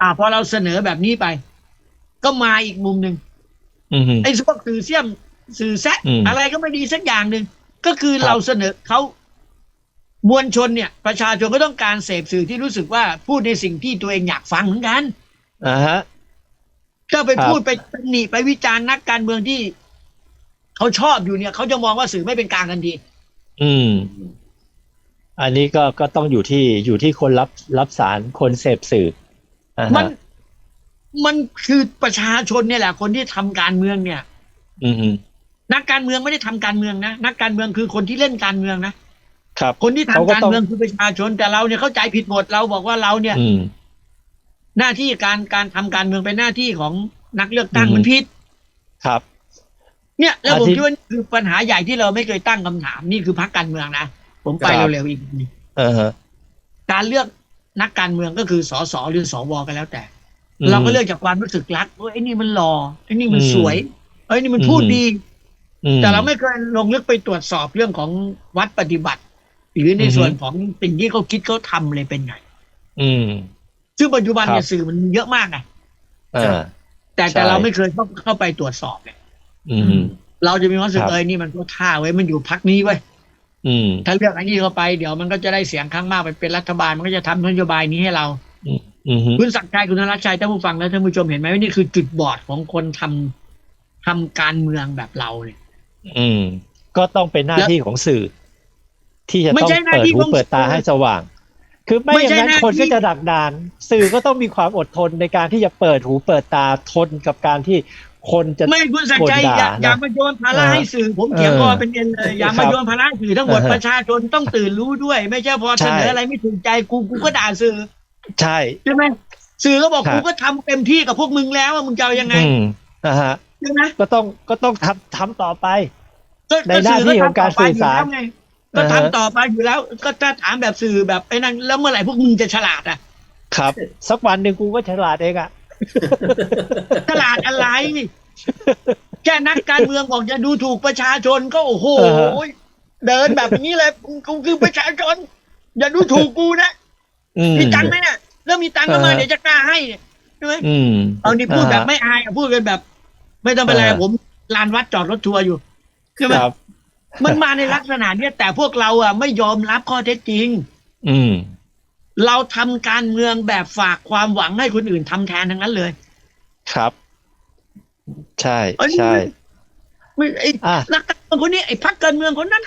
อ่าพอเราเสนอแบบนี้ไป ก็มาอีกมุมหนึ่งอืมไอ้พวกสื่อเสียมสื่อแซะอืมอะไรก็ไม่ดีสักอย่างหนึ่งก็คือครับเราเสนอเขามวลชนเนี่ย ประชาชนก็ต้องการเสพสื่อที่รู้สึกว่าพูดในสิ่งที่ตัวเองอยากฟังเหมือนกันอ่าฮะก็ไปครับพูดไปตำหนีไปวิจารณ์นักการเมืองที่เขาชอบอยู่เนี่ยเขาจะมองว่าสื่อไม่เป็นกลางทันที อืม อันนี้ก็ก็ต้องอยู่ที่อยู่ที่คนรับรับสารคนเสพสื่ออ่า มัฮะนมันคือประชาชนเนี่ยแหละ คนที่ทำการเมืองเนี่ย อืมนักการเมืองไม่ได้ทำการเมืองนะนักการเมืองคือคนที่เล่นการเมืองนะครับ คนที่ทำเขาก็การต้องเมืองคือประชาชนแต่เราเนี่ยเข้าใจผิดหมดเราบอกว่าเราเนี่ยอืมหน้าที่การการทำการเมืองเป็นหน้าที่ของนักเลือกตั้งอืมมันผิดครับ เนี่ย แล้วผมอาทิตย์คิดว่านี่คือปัญหาใหญ่ที่เราไม่เคยตั้งคำถามนี่คือพรรคการเมืองนะผมไปครับเร็วๆอีกนิดเออฮะการเลือก นักการเมืองก็คือสสหรือสวก็แล้วแต่อืมเราก็เลือกจากความรู้สึกรักว่าไอ้นี่มันหล่อไอ้นี่มันอืมสวยไอ้นี่มันพูดอืมดีอืแต่เราไม่เคยลงลึกไปตรวจสอบเรื่องของวัดปฏิบัติ หรือในอือฮึส่วนของสิ่งที่เขาคิดเขาทำเลยเป็นไงอืมซึ่งปัจจุบันเนี่ยครับสื่อมันเยอะมากไงอ่าแต่แต่ใช่เราไม่เคยเข้าเข้าไปตรวจสอบเนี่ยอืมเราจะมีความรู้สึกครับเอ้ยนี่มันก็ท่าไว้มันอยู่พักนี้ไว้ย อืม ถ้าเลือกอันนี้เข้าไปเดี๋ยวมันก็จะได้เสียงข้างมากไปเป็นรัฐบาลมันก็จะทำนโยบายนี้ให้เราอืมอืมคุณศักดิ์ชัยคุณนรัชชัยท่านผู้ฟังและท่านผู้ชมเห็นไหมว่านี่คือจุดบอดของคนทำทำการเมืองแบบเราเนี่ย อืม ก็ต้องเป็นหน้าแล้วที่ของสื่อ ที่จะไม่ต้องใช่หน้าเปิดที่หูของเปิดตาสื่อให้สว่าง คือไม่ไม่อย่างใช่นั้นหน้าคนที่ก็จะดักดาน สื่อก็ต้องมีความอดทนในการที่จะเปิดหูเปิดตาทนกับการที่ คนจะไม่คุณศักดิ์ชัยกดด่าอย่าอย่านะมาโยนภาระเออให้สื่อ ผมเถียงเออคอเป็นเอ็นเลยอย่าครัมาบโยนภาระให้สื่อทั้งหมดอ่าฮะประชาชนต้องตื่นรู้ด้วย ไม่ใช่พอใช่เสนออะไรไม่ถูกใจกูกูก็ด่าสื่อ ใช่ใช่ไหมสื่อก็บอกครับกูก็ทำเต็มที่กับพวกมึงแล้วว่ามึงจะเอายังไงอืมนะฮะใช่ไหมก็ต้องก็ต้องทำทำต่อไปก็ในหน้าที่ของการสื่อสารก็อ่าฮะทำต่อไปอยู่แล้ว ก็ถ้าถามแบบสื่อแบบไอ้นั่นแล้วเมื่อไหร่พวกมึงจะฉลาดอะครับ สักวันหนึ่งกูก็ฉลาดเองอะ ฉลาดอะไร แค่นักการเมืองบอกจะดูถูกประชาชนก็โอ้โหเออฮะ เดินแบบนี้เลยกูคือประชาชน อย่าดูถูกกูนะ อืม มีตังค์ไหมเนี่ยแล้วมีตังค์ก็มาเออเดี๋ยวจะกล้าให้เนี่ยใช่ไหมอืมเอานี่พูดแบบอ่าฮะไม่อายอะพูดกันแบบ ไม่ต้องเป็นไรเออผมลานวัดจอดรถทัวร์อยู่ใช่ไหมครับ มันมาในลักษณะเนี้ยแต่พวกเราอะไม่ยอมรับข้อเท็จจริง อืม เราทำการเมืองแบบฝากความหวังให้คนอื่นทำแทนทั้งนั้นเลย ครับ ใช่เอ้ยใช่ไม่ไอ้อะนักการเมืองคนนี้ไอ้พักการเมืองคนนั้น